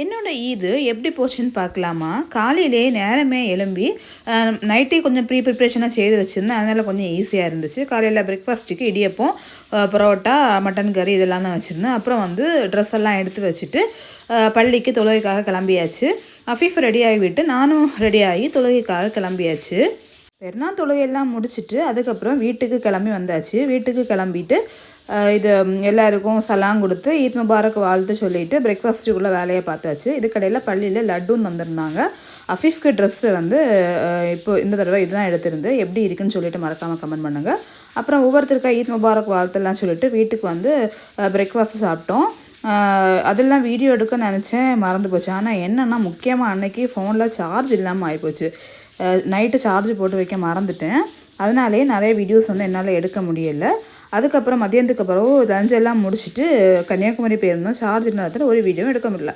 என்னோட ஈது எப்படி போச்சுன்னு பார்க்கலாமா? காலையிலே நேரமே எழும்பி நைட்டே கொஞ்சம் ப்ரீ ப்ரிப்ரேஷனாக செய்து வச்சுருந்தேன். அதனால் கொஞ்சம் ஈஸியாக இருந்துச்சு. காலையில் பிரேக்ஃபாஸ்ட்டுக்கு இடியப்பம் பரோட்டா மட்டன் கறி இதெல்லாம் தான் வச்சுருந்தேன். அப்புறம் வந்து ட்ரெஸ் எல்லாம் எடுத்து வச்சுட்டு பள்ளிக்கு தொழுகைக்காக கிளம்பியாச்சு. அஃபீஃப் ரெடி ஆகிவிட்டு நானும் ரெடி ஆகி தொழுகைக்காக கிளம்பியாச்சு. பெருநாள் தொழுகையெல்லாம் முடிச்சுட்டு அதுக்கப்புறம் வீட்டுக்கு கிளம்பி வந்தாச்சு. வீட்டுக்கு கிளம்பிட்டு இது எல்லாருக்கும் சலாம் கொடுத்து ஈத் முபாரக் வாழ்த்து சொல்லிட்டு பிரேக்ஃபாஸ்ட்டுக்குள்ளே வேலையை பார்த்தாச்சு. இதுக்கடையில் பள்ளியில் லட்டுன்னு வந்திருந்தாங்க. அஃபிஃப்க்கு ட்ரெஸ்ஸு வந்து இப்போ இந்த தடவை இதுதான் எடுத்திருந்து எப்படி இருக்குன்னு சொல்லிட்டு மறக்காமல் கமெண்ட் பண்ணுங்கள் அப்புறம் ஒவ்வொருத்தருக்கா ஈத் முபாரக் வாழ்த்துலாம் சொல்லிட்டு வீட்டுக்கு வந்து பிரேக்ஃபாஸ்ட் சாப்பிட்டோம். அதெல்லாம் வீடியோ எடுக்க நினச்சேன் மறந்து போச்சு. ஆனால் என்னென்னா முக்கியமாக அன்னைக்கு ஃபோனில் சார்ஜ் இல்லாமல் ஆகிப்போச்சு நைட்டு சார்ஜ் போட்டு வைக்க மறந்துட்டேன். அதனாலே நிறைய வீடியோஸ் வந்து என்னால் எடுக்க முடியல. அதுக்கப்புறம் மதியானத்துக்கு அப்புறம் லஞ்செல்லாம் முடிச்சுட்டு கன்னியாகுமரி போயிருந்தோம். சார்ஜ் நேரத்தில் ஒரு வீடியோவும் எடுக்க முடியல.